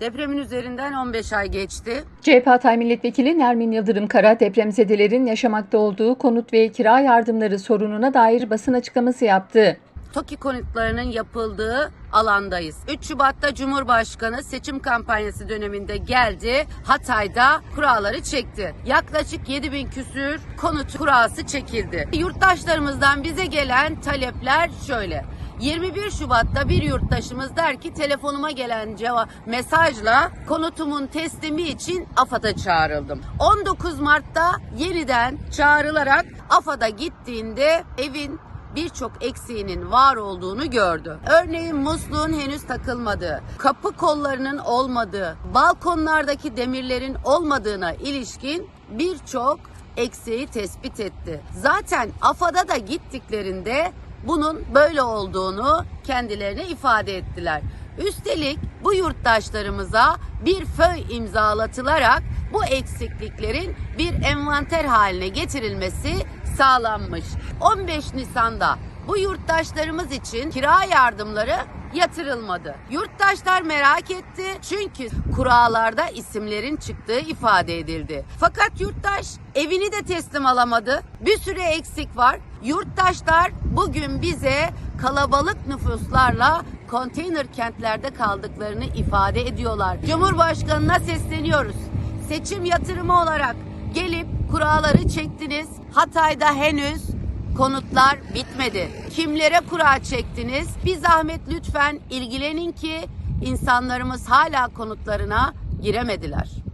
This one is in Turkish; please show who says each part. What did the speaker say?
Speaker 1: Depremin üzerinden 15 ay geçti.
Speaker 2: CHP Hatay Milletvekili Nermin Yıldırım Kara depremzedelerin yaşamakta olduğu konut ve kira yardımları sorununa dair basın açıklaması yaptı.
Speaker 1: TOKİ konutlarının yapıldığı alandayız. 3 Şubat'ta Cumhurbaşkanı seçim kampanyası döneminde geldi. Hatay'da kuraları çekti. Yaklaşık 7 bin küsür konut kurası çekildi. Yurttaşlarımızdan bize gelen talepler şöyle. 21 Şubat'ta bir yurttaşımız der ki telefonuma gelen cevap mesajla konutumun teslimi için AFAD'a çağrıldım. 19 Mart'ta yeniden çağrılarak AFAD'a gittiğinde evin birçok eksiğinin var olduğunu gördü. Örneğin musluğun henüz takılmadığı, kapı kollarının olmadığı, balkonlardaki demirlerin olmadığına ilişkin birçok eksiği tespit etti. Zaten AFAD'a da gittiklerinde bunun böyle olduğunu kendilerine ifade ettiler. Üstelik bu yurttaşlarımıza bir föy imzalatılarak bu eksikliklerin bir envanter haline getirilmesi sağlanmış. 15 Nisan'da bu yurttaşlarımız için kira yardımları yatırılmadı. Yurttaşlar merak etti çünkü kuralarda isimlerin çıktığı ifade edildi. Fakat yurttaş evini de teslim alamadı. Bir sürü eksik var. Yurttaşlar bugün bize kalabalık nüfuslarla konteyner kentlerde kaldıklarını ifade ediyorlar. Cumhurbaşkanına sesleniyoruz. Seçim yatırımı olarak gelip kuraları çektiniz. Hatay'da henüz konutlar bitmedi. Kimlere kura çektiniz? Bir zahmet lütfen ilgilenin ki insanlarımız hala konutlarına giremediler.